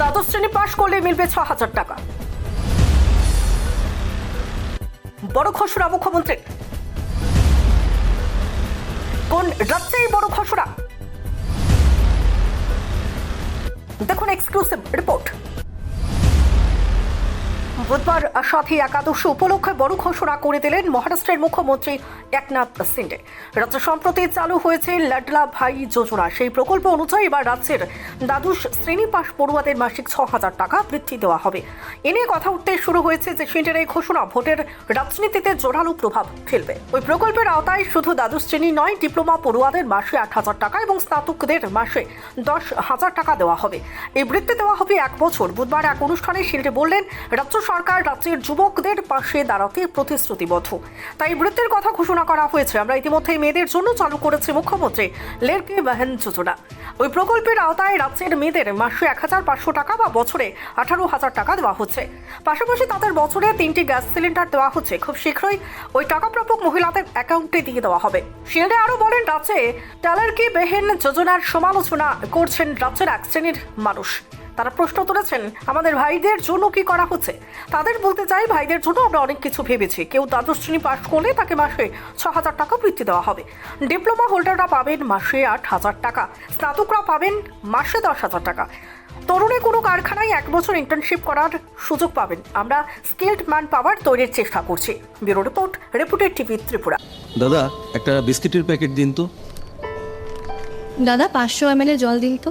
দ্বাদশ শ্রেণি পাশ করলে মিলবে ছ হাজার টাকা। বড় খসড়া মুখ্যমন্ত্রী। কোন রাজ্যে বড় খসড়া? দেখুন এক্সক্লুসিভ রিপোর্ট বুধবার সাথী একাদশী উপলক্ষে বড় ঘোষণা করে দিলেন মহারাষ্ট্রের মুখ্যমন্ত্রী একনাথ সিন্ডে। রাজ্য সম্প্রতি চালু হয়েছে লাডলা ভাই যোজনা। সেই প্রকল্প অনুযায়ী এবার রাজ্যের দ্বাদশ শ্রেণি পাশ পড়ুয়াদের মাসিক ছ হাজার টাকা বৃদ্ধি দেওয়া হবে। এ নিয়ে কথা উঠতে শুরু হয়েছে যে সিন্ডের এই ঘোষণা ভোটের রাজনীতিতে জোরালো প্রভাব ফেলবে। ওই প্রকল্পের আওতায় শুধু দ্বাদশ শ্রেণি নয়, ডিপ্লোমা পড়ুয়াদের মাসে আট হাজার টাকা এবং স্নাতকদের মাসে দশ হাজার টাকা দেওয়া হবে। এই বৃত্তি দেওয়া হবে এক বছর। বুধবার এক অনুষ্ঠানে শিল্ডে বললেন, রাজ্য সরকার রাজ্যের যুবকদের পাশে দাঁড়াতে প্রতিশ্রুতিবদ্ধ। তাই বৃত্তির কথা ঘোষণা করা হয়েছে। আমরা ইতিমধ্যে মেয়েদের জন্য চালু করেছি মুখ্যমন্ত্রী লেরকে বাহেন যোজনা। ওই প্রকল্পের আওতায় রাজ্যের মেয়েদের মাসে এক হাজার পাঁচশো টাকা বা বছরে আঠারো হাজার টাকা দেওয়া হচ্ছে। পাশাপাশি তাদের বছরে তিনটি গ্যাস সিলিন্ডার দেওয়া হচ্ছে। খুব শীঘ্রই ওই টাকা প্রাপক মহিলাদের অ্যাকাউন্টে দিয়ে দেওয়া হবে। শিল্ডে আরও বলেন, রাজ্যে ট্যালারকি বেহেন যোজনার সমালোচনা করছেন রাজ্যের এক শ্রেণির মানুষ। তারা প্রশ্ন তুলেছেন আমাদের ভাইদের জন্য কি করা হচ্ছে? তাদের বলতে চাই ভাইদের জন্য আমরা অনেক কিছু ভেবেছি। কেউ দ্বাদশ শ্রেণি পাশ করলে তাকে মাসে ছ হাজার টাকা বৃত্তি দেওয়া হবে। ডিপ্লোমা হোল্ডাররা পাবেন মাসে আট হাজার টাকা। স্নাতকরা পাবেন মাসে দশ হাজার টাকা। তরুণে কোনো কারখানায় এক বছর ইন্টার্নশিপ করার সুযোগ পাবেন। আমরা স্কিল্ড ম্যান পাওয়ার তৈরির চেষ্টা করছি। Bureau report reputed TV Tripura. দাদা একটা বিস্কিটের প্যাকেট দিন তো। দাদা পাঁচশো এম জল দিন তো।